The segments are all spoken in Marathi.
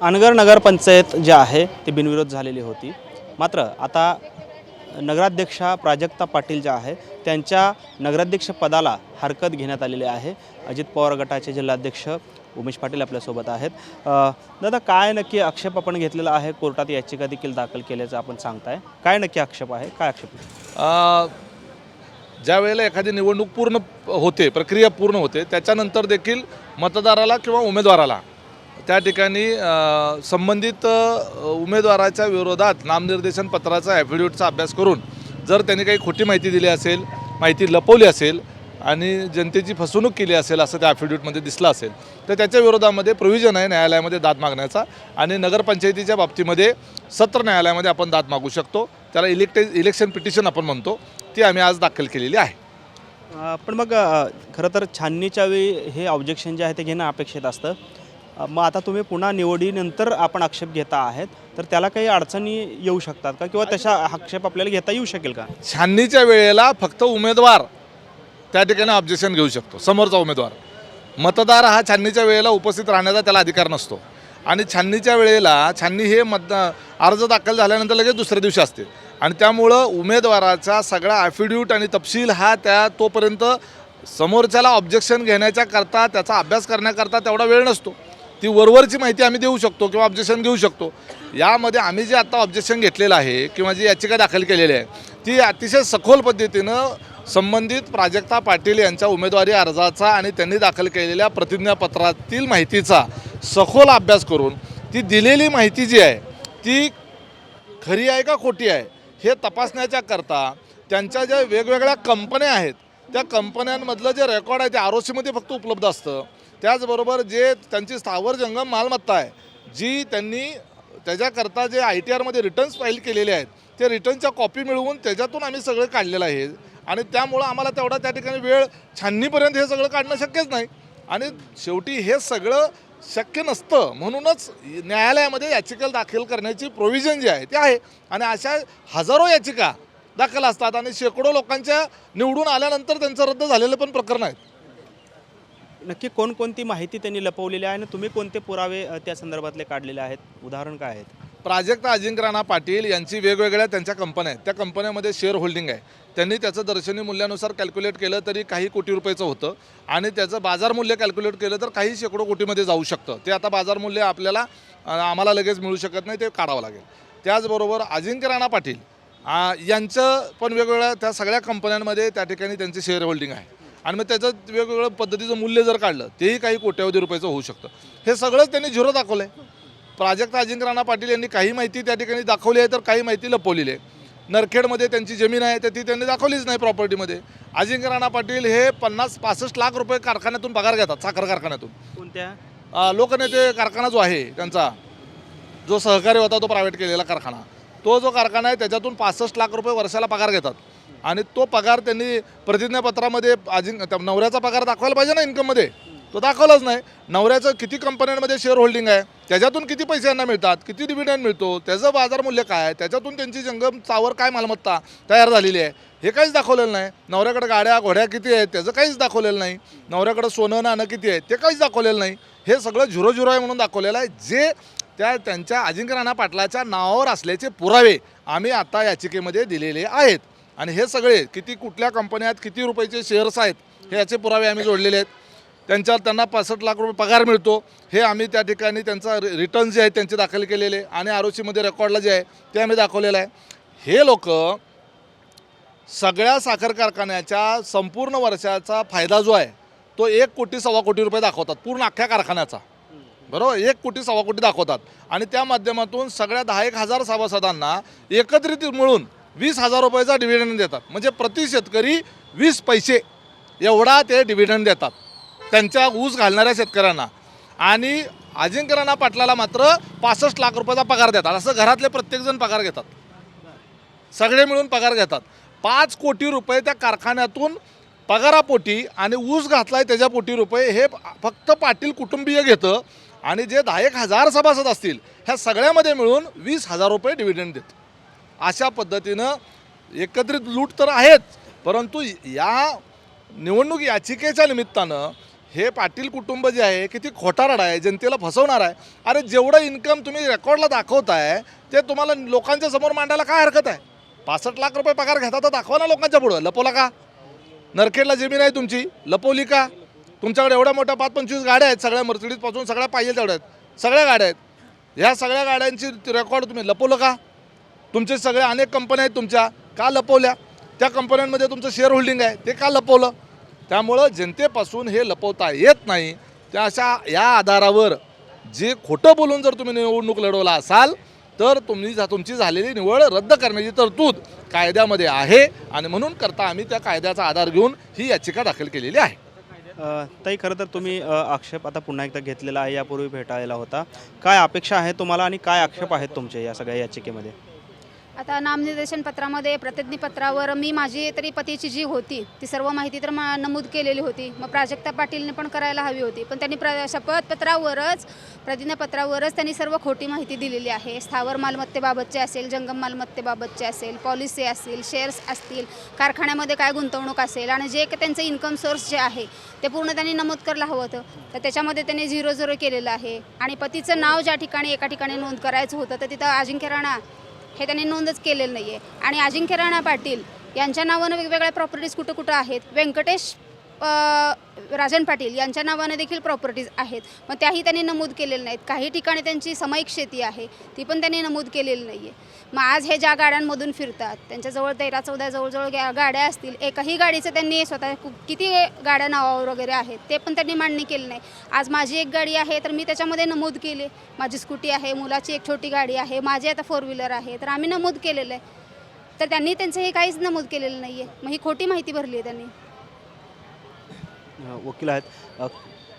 अनगर नगरपंचायत जी आहे ती बिनविरोध झालेली होती. मात्र आता नगराध्यक्षा प्राजक्ता पाटील ज्या आहे त्यांच्या नगराध्यक्ष पदाला हरकत घेण्यात आलेली आहे. अजित पवार गटाचे जिल्हाध्यक्ष उमेश पाटील आपल्यासोबत आहेत. दादा काय नक्की आक्षेप आपण घेतलेला आहे? कोर्टात याचिका देखील दाखल केल्याचं आपण सांगताय. काय नक्की आक्षेप आहे? काय आक्षेप ज्या वेळेला एखादी निवडणूक पूर्ण होते प्रक्रिया पूर्ण होते त्याच्यानंतर देखील मतदाराला किंवा उमेदवाराला त्या ठिकाणी संबंधित उमेदवाराच्या विरोधात नामनिर्देशन पत्राचा ॲफिडेविटचा अभ्यास करून जर त्यांनी काही खोटी माहिती दिली असेल माहिती लपवली असेल आणि जनतेची फसवणूक केली असेल असं त्या ॲफिडेविटमध्ये दिसलं असेल तर त्याच्या विरोधामध्ये प्रोव्हिजन आहे न्यायालयामध्ये दाद मागण्याचा आणि नगरपंचायतीच्या बाबतीमध्ये सत्र न्यायालयामध्ये आपण दाद मागू शकतो. त्याला इलेक्टे इलेक्शन पिटिशन आपण म्हणतो. ती आम्ही आज दाखल केलेली आहे. पण मग खरं तर छाननीच्या वेळी हे ऑब्जेक्शन जे आहे ते घेणं अपेक्षित असतं. मग आता तुम्ही पुन्हा निवडीनंतर आपण आक्षेप घेता आहेत तर त्याला काही अडचणी येऊ शकतात का? किंवा तशा आक्षेप आपल्याला घेता येऊ शकेल का? छाननीच्या वेळेला फक्त उमेदवार त्या ठिकाणी ऑब्जेक्शन घेऊ शकतो समोरचा उमेदवार. मतदार हा छाननीच्या वेळेला उपस्थित राहण्याचा त्याला अधिकार नसतो. आणि छाननीच्या वेळेला छाननी हे मतदा अर्ज दाखल झाल्यानंतर लगेच दुसऱ्या दिवशी असते. आणि त्यामुळं उमेदवाराचा सगळा ॲफिड्यूट आणि तपशील हा त्या तोपर्यंत समोरच्याला ऑब्जेक्शन घेण्याच्या करता त्याचा अभ्यास करण्याकरता तेवढा वेळ नसतो. ती वरवरची माहिती आम्ही देऊ शकतो किंवा ऑब्जेक्शन घेऊ शकतो. यामध्ये आम्ही जे आता ऑब्जेक्शन घेतलेलं आहे किंवा जी याचिका दाखल केलेली आहे ती अतिशय सखोल पद्धतीनं संबंधित प्राजक्ता पाटील यांच्या उमेदवारी अर्जाचा आणि त्यांनी दाखल केलेल्या प्रतिज्ञापत्रातील माहितीचा सखोल अभ्यास करून ती दिलेली माहिती जी आहे ती खरी आहे का खोटी आहे हे तपासण्याच्या करता त्यांच्या ज्या वेगवेगळ्या कंपन्या आहेत त्या कंपन्यांमधलं जे रेकॉर्ड आहे ते आर ओ सीमध्ये फक्त उपलब्ध असतं. त्याचबरोबर जे त्यांची स्थावर जंगम मालमत्ता आहे जी त्यांनी त्याच्याकरता जे आय टी आरमध्ये रिटर्न्स फाईल केलेले आहेत ते रिटर्नच्या कॉपी मिळवून त्याच्यातून आम्ही सगळं काढलेलं आहे. आणि त्यामुळं आम्हाला तेवढा त्या ठिकाणी वेळ छाननीपर्यंत हे सगळं काढणं शक्यच नाही. आणि शेवटी हे सगळं शक्य नसतं म्हणूनच न्यायालयामध्ये याचिका दाखल करण्याची प्रोव्हिजन जी आहे ते आहे. आणि अशा हजारो याचिका दाखल असतात आणि शेकडो लोकांच्या निवडून आल्यानंतर त्यांचं रद्द झालेलं पण प्रकरण आहेत नक्की कोणकोणती माहिती त्यांनी लपवलेली आहे आणि तुम्ही कोणते पुरावे त्या संदर्भातले काढलेले आहेत? उदाहरण काय आहेत? प्राजक्ता अजिंक्य राणा पाटील यांची वेगवेगळ्या त्यांच्या कंपन्या आहेत. त्या कंपन्यामध्ये शेअर होल्डिंग आहे. त्यांनी त्याचं दर्शनी मूल्यानुसार कॅल्क्युलेट केलं तरी काही कोटी रुपयाचं होतं आणि त्याचं बाजार मूल्य कॅल्क्युलेट केलं तर काही शेकडो कोटीमध्ये जाऊ शकतं. ते आता बाजार मूल्य आपल्याला आम्हाला लगेच मिळू शकत नाही ते काढावं लागेल. त्याचबरोबर अजिंक्य राणा पाटील यांचं पण वेगवेगळ्या त्या सगळ्या कंपन्यांमध्ये त्या ठिकाणी त्यांचे शेअर होल्डिंग आहे. आणि मग त्याचं वेगवेगळ्या पद्धतीचं मूल्य जर काढलं तेही काही कोट्यावधी रुपयाचं होऊ शकतं. हे सगळंच त्यांनी झिरो दाखवलं आहे प्राजक्त अजिंक्य राणा पाटील यांनी काही माहिती त्या ठिकाणी दाखवली आहे तर काही माहिती लपवलेली आहे. नरखेडमध्ये त्यांची जमीन आहे तर ती त्यांनी दाखवलीच नाही प्रॉपर्टीमध्ये. अजिंक्य राणा पाटील हे पन्नास पासष्ट लाख रुपये कारखान्यातून पगार घेतात साखर कारखान्यातून. कोणत्या? लोकनेते कारखाना जो आहे त्यांचा जो सहकारी होता तो प्रायव्हेट केलेला कारखाना. तो जो कारखाना आहे त्याच्यातून पासष्ट लाख रुपये वर्षाला पगार घेतात. आणि तो पगार त्यांनी प्रतिज्ञापत्रामध्ये अजिंक नवऱ्याचा पगार दाखवायला पाहिजे ना इन्कममध्ये तो दाखवलाच नाही. नवऱ्याचं किती कंपन्यांमध्ये शेअर होल्डिंग आहे? त्याच्यातून किती पैसे यांना मिळतात? किती डिव्हिडंड मिळतो? त्याचं बाजार मूल्य काय आहे? त्याच्यातून त्यांची जंगम चावर काय मालमत्ता तयार झालेली आहे? हे काहीच दाखवलेलं नाही. नवऱ्याकडे गाड्या घोड्या किती आहेत? त्याचं काहीच दाखवलेलं नाही. नवऱ्याकडे सोनं नाणं किती आहे ते काहीच दाखवलेलं नाही. हे सगळं झिरो झिरो आहे म्हणून दाखवलेलं आहे. जे त्या त्यांच्या अजिंक्य राणा पाटलाच्या नावावर असल्याचे पुरावे आम्ही आता याचिकेमध्ये दिलेले आहेत. आणि हे सगळे किती कुठल्या कंपन्या आहेत किती रुपयाचे शेअर्स आहेत हे याचे पुरावे आम्ही जोडलेले आहेत. त्यांच्यावर त्यांना पासष्ट लाख रुपये पगार मिळतो. हे आम्ही त्या ठिकाणी त्यांचा रिटर्न जे आहे त्यांचे दाखल केलेले आणि आर ओ सीमध्ये रेकॉर्डला जे आहे ते आम्ही दाखवलेलं आहे. हे लोक सगळ्या साखर कारखान्याच्या संपूर्ण वर्षाचा फायदा जो आहे तो एक कोटी सव्वा कोटी रुपये दाखवतात पूर्ण अख्ख्या कारखान्याचा. बरोबर? एक कोटी सव्वा कोटी दाखवतात. आणि त्या माध्यमातून सगळ्या दहा एक हजार सभासदांना एकत्रित मिळून वीस हजार रुपयाचा डिव्हिडंड देतात. म्हणजे प्रति शेतकरी वीस पैसे. एवढा ते डिव्हिडंड देतात. त्यांच्या ऊस घालणाऱ्या शेतकऱ्यांना. आणि अजिंक्य राणा पाटलाला मात्र पासष्ट लाख रुपयाचा पगार देतात. असं घरातले प्रत्येकजण पगार घेतात. सगळे मिळून पगार घेतात. पाच कोटी रुपये त्या कारखान्यातून पगारापोटी आणि ऊस घातलाय त्याच्या पोटी रुपये हे फक्त पाटील कुटुंबीय घेतं. आणि जे दहा एक हजार सभासद असतील ह्या सगळ्यामध्ये मिळून वीस हजार रुपये डिव्हिडंड देतं. अशा पद्धतीनं एकत्रित लूट तर आहेच परंतु या निवडणूक याचिकेच्या निमित्तानं हे पाटील कुटुंब जे आहे किती खोटारड आहे जनतेला फसवणार आहे. अरे जेवढं इन्कम तुम्ही रेकॉर्डला दाखवताय ते तुम्हाला लोकांच्या समोर मांडायला काय हरकत आहे? पासष्ट लाख रुपये पगार घेता तर दाखवा ना लोकांच्या पुढं. लपवला का? नरखेडला जमीन आहे तुमची. लपवली का? तुमच्याकडे एवढ्या मोठ्या पाच पंचवीस गाड्या आहेत सगळ्या मर्सिडीजपासून सगळ्या पाहिजे तेवढ्या आहेत. सगळ्या गाड्या आहेत. ह्या सगळ्या गाड्यांची रेकॉर्ड तुम्ही लपवलं का? तुमचे सगळे अनेक कंपन्या आहेत तुमच्या. का लपवल्या? त्या कंपन्यांमध्ये तुमचं शेअर होल्डिंग आहे. ते का लपवलं? त्यामुळं जनतेपासून हे लपवता येत नाही. त्या अशा या आधारावर जे खोटं बोलून जर तुम्ही निवडणूक लढवला असाल तर तुम्ही जा तुमची झालेली निवड रद्द करण्याची तरतूद कायद्यामध्ये आहे. आणि म्हणून करता आम्ही त्या कायद्याचा आधार घेऊन ही याचिका दाखल केलेली आहे. ताई खरं तर तुम्ही आक्षेप आता पुन्हा एकदा घेतलेला आहे. यापूर्वी भेटायला होता. काय अपेक्षा आहे तुम्हाला आणि काय आक्षेप आहेत तुमचे या सगळ्या याचिकेमध्ये? आता नामनिर्देशन पत्रामध्ये प्रतिज्ञापत्रावर मी माझी तरी पतीची जी होती ती सर्व माहिती तर मा नमूद केलेली होती. मग प्राजक्ता पाटीलने पण करायला हवी होती. पण त्यांनी प्र शपथपत्रावरच प्रतिज्ञापत्रावरच त्यांनी सर्व खोटी माहिती दिलेली आहे. स्थावर मालमत्तेबाबतचे असेल जंगम मालमत्तेबाबतचे असेल पॉलिसी असेल शेअर्स असतील कारखान्यामध्ये काय गुंतवणूक असेल आणि जे त्यांचं इन्कम सोर्स जे आहे ते पूर्ण त्यांनी नमूद करायला हवं होतं. तर त्याच्यामध्ये त्यांनी झिरो झिरो केलेलं आहे. आणि पतीचं नाव ज्या ठिकाणी एका ठिकाणी नोंद करायचं होतं तर तिथं अजिंक्य राणा हे त्यांनी नोंदच केलेलं नाही आहे आणि अजिंक्य राणा पाटील यांच्या नावानं वेगवेगळ्या प्रॉपर्टीज कुठं कुठं आहेत? व्यंकटेश राजन पाटील यांच्या नावाने देखील प्रॉपर्टीज आहेत. मग त्याही त्यांनी नमूद केलेल्या नाहीत. काही ठिकाणी त्यांची समायिक शेती आहे ती पण त्यांनी नमूद केलेली नाही आहे मग आज हे ज्या गाड्यांमधून फिरतात त्यांच्याजवळ तेरा चौदा जवळजवळ गाड्या असतील एकाही गाडीचं त्यांनी स्वतः किती गाड्या नावावर वगैरे आहेत ते पण त्यांनी मांडणी केली नाही. आज माझी एक गाडी आहे तर मी त्याच्यामध्ये नमूद केली. माझी स्कूटी आहे मुलाची एक छोटी गाडी आहे माझी आता फोर व्हीलर आहे तर आम्ही नमूद केलेलं आहे. तर त्यांनी त्यांचं हे काहीच नमूद केलेलं नाही आहे मग ही खोटी माहिती भरली आहे त्यांनी. वकील आहेत.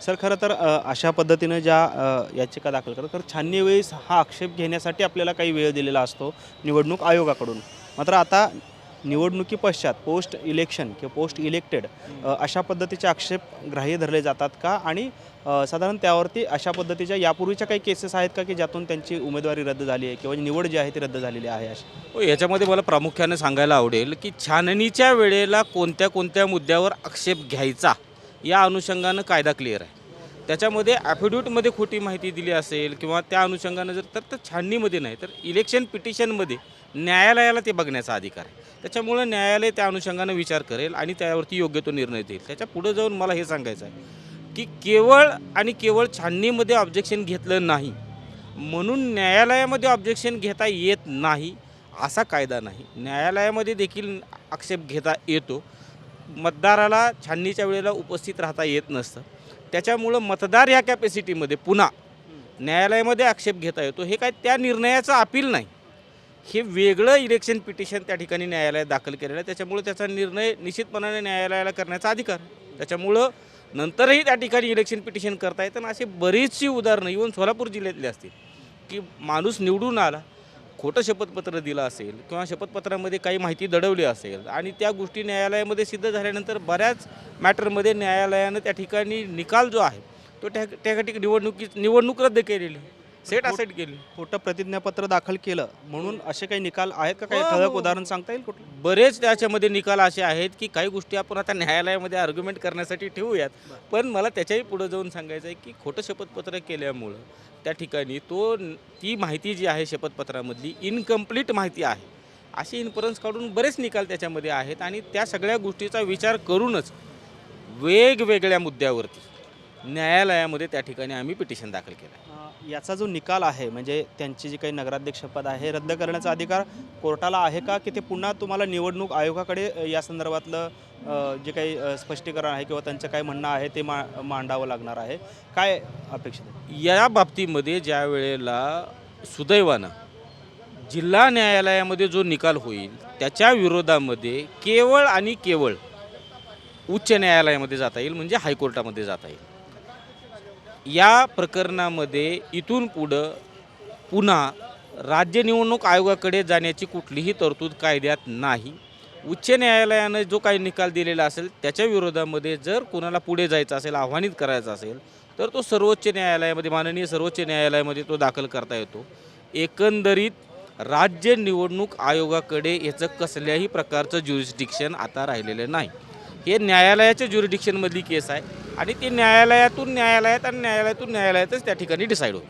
सर खरं तर अशा पद्धतीनं ज्या याचिका दाखल करतात तर छाननी वेळेस हा आक्षेप घेण्यासाठी आपल्याला काही वेळ दिलेला असतो निवडणूक आयोगाकडून. मात्र आता निवडणुकी पश्चात पोस्ट इलेक्शन किंवा पोस्ट इलेक्टेड अशा पद्धतीचे आक्षेप ग्राह्य धरले जातात का? आणि साधारण त्यावरती अशा पद्धतीच्या यापूर्वीच्या काही केसेस आहेत का की ज्यातून त्यांची उमेदवारी रद्द झाली आहे किंवा निवड जी आहे ती रद्द झालेली आहे अशी? हो, याच्यामध्ये मला प्रामुख्याने सांगायला आवडेल की छाननीच्या वेळेला कोणत्या कोणत्या मुद्द्यावर आक्षेप घ्यायचा? या अनुषंगानं कायदा क्लिअर आहे. त्याच्यामध्ये ॲफिडेविटमध्ये खोटी माहिती दिली असेल किंवा त्या अनुषंगानं जर तर तर छाननीमध्ये नाही तर इलेक्शन पिटिशनमध्ये न्यायालयाला ते बघण्याचा अधिकार आहे. त्याच्यामुळं न्यायालय त्या अनुषंगानं विचार करेल आणि त्यावरती योग्य तो निर्णय देईल. त्याच्या पुढं जाऊन मला हे सांगायचं आहे की केवळ आणि केवळ छाननीमध्ये ऑब्जेक्शन घेतलं नाही म्हणून न्यायालयामध्ये ऑब्जेक्शन घेता येत नाही असा कायदा नाही. न्यायालयामध्ये देखील आक्षेप घेता येतो. मतदाराला छाननीच्या वेळेला उपस्थित राहता येत नसतं. त्याच्यामुळं मतदार ह्या कॅपॅसिटीमध्ये पुन्हा न्यायालयामध्ये आक्षेप घेता येतो. हे काय त्या निर्णयाचं अपील नाही. हे वेगळं इलेक्शन पिटिशन त्या ठिकाणी न्यायालयात दाखल केलेलं आहे. त्याच्यामुळं त्याचा निर्णय निश्चितपणाने न्यायालयाला करण्याचा अधिकार. त्याच्यामुळं नंतरही त्या ठिकाणी इलेक्शन पिटिशन करता येतं. आणि अशी बरीचशी उदाहरणं इवन सोलापूर जिल्ह्यातली असतील की माणूस निवडून आला खोटं शपथपत्र दिलं असेल किंवा शपथपत्रामध्ये काही माहिती दडवली असेल आणि त्या गोष्टी न्यायालयामध्ये सिद्ध झाल्यानंतर बऱ्याच मॅटरमध्ये न्यायालयानं त्या ठिकाणी निकाल जो आहे तो त्या त्या ठिकाणी निवडणुकी निवडणूक रद्द केलेली. सेट असेट केली. खोटं प्रतिज्ञापत्र दाखल केलं. म्हणून असे काही निकाल आहेत का? काही हो, ठळक हो. उदाहरण सांगता येईल कुठलं? बरेच त्याच्यामध्ये निकाल असे आहेत की काही गोष्टी आपण आता न्यायालयामध्ये आर्ग्युमेंट करण्यासाठी ठेवूयात. पण मला त्याच्याही पुढे जाऊन सांगायचं आहे की खोटं शपथपत्र केल्यामुळं त्या ठिकाणी तो ती माहिती जी आहे शपथपत्रामधली इनकम्प्लीट माहिती आहे. असे इन्फरन्स काढून बरेच निकाल त्याच्यामध्ये आहेत आणि त्या सगळ्या गोष्टीचा विचार करूनच वेगवेगळ्या मुद्द्यावरती न्यायालयामध्ये त्या ठिकाणी आम्ही पिटिशन दाखल केलं आहे याचा जो निकाल आहे म्हणजे त्यांची जी काही नगराध्यक्षपद आहे रद्द करण्याचा अधिकार कोर्टाला आहे का? की ते पुन्हा तुम्हाला निवडणूक आयोगाकडे या संदर्भातलं जे काही स्पष्टीकरण आहे किंवा त्यांचं काय म्हणणं आहे ते मा मांडावं लागणार आहे? काय अपेक्षित आहे? या बाबतीमध्ये ज्या वेळेला सुदैवानं जिल्हा न्यायालयामध्ये जो निकाल होईल त्याच्या विरोधामध्ये केवळ आणि केवळ उच्च न्यायालयामध्ये जाता येईल म्हणजे हायकोर्टामध्ये जाता येईल. या प्रकरणामध्ये इथून पुढं पुन्हा राज्य निवडणूक आयोगाकडे जाण्याची कुठलीही तरतूद कायद्यात नाही. उच्च न्यायालयानं जो काही निकाल दिलेला असेल त्याच्या विरोधामध्ये जर कोणाला पुढे जायचं असेल आव्हानित करायचं असेल तर तो सर्वोच्च न्यायालयामध्ये माननीय सर्वोच्च न्यायालयामध्ये तो दाखल करता येतो. एकंदरीत राज्य निवडणूक आयोगाकडे याचं कसल्याही प्रकारचं ज्युरिस्डिक्शन आता राहिलेलं नाही. हे न्यायालयाच्या ज्युरिडिक्शनमधली केस आहे. आणि ती न्यायालयातून न्यायालयात आणि न्यायालयातून न्यायालयातच त्या ठिकाणी डिसाईड होईल.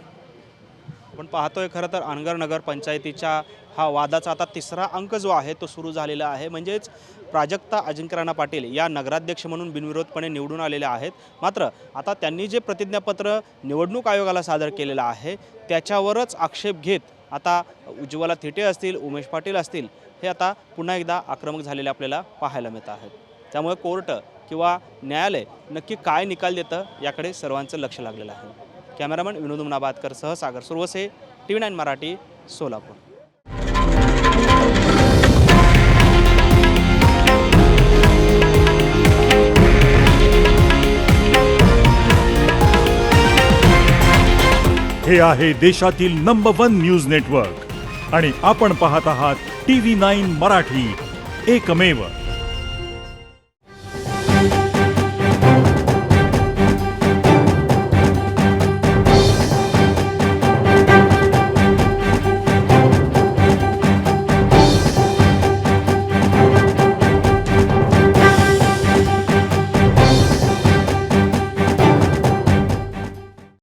आपण पाहतोय खरं तर अनगर नगर पंचायतीच्या हा वादाचा आता तिसरा अंक जो आहे तो सुरू झालेला आहे. म्हणजेच प्राजक्ता अजिंक्य राणा पाटील या नगराध्यक्ष म्हणून बिनविरोधपणे निवडून आलेल्या आहेत. मात्र आता त्यांनी जे प्रतिज्ञापत्र निवडणूक आयोगाला सादर केलेलं आहे त्याच्यावरच आक्षेप घेत आता उज्ज्वला थिटे असतील उमेश पाटील असतील हे आता पुन्हा एकदा आक्रमक झालेले आपल्याला पाहायला मिळत आहेत. त्यामुळे कोर्ट किंवा न्यायालय नक्की काय निकाल देतं याकडे सर्वांचं लक्ष लागलेलं आहे. कॅमेरामन विनोद मुनाबादकर सह Sagar Suravase T V nine Marathi Solapur. हे आहे देशातील नंबर वन न्यूज नेटवर्क आणि आपण पाहत आहात टी व्ही नाईन मराठी. एकमेव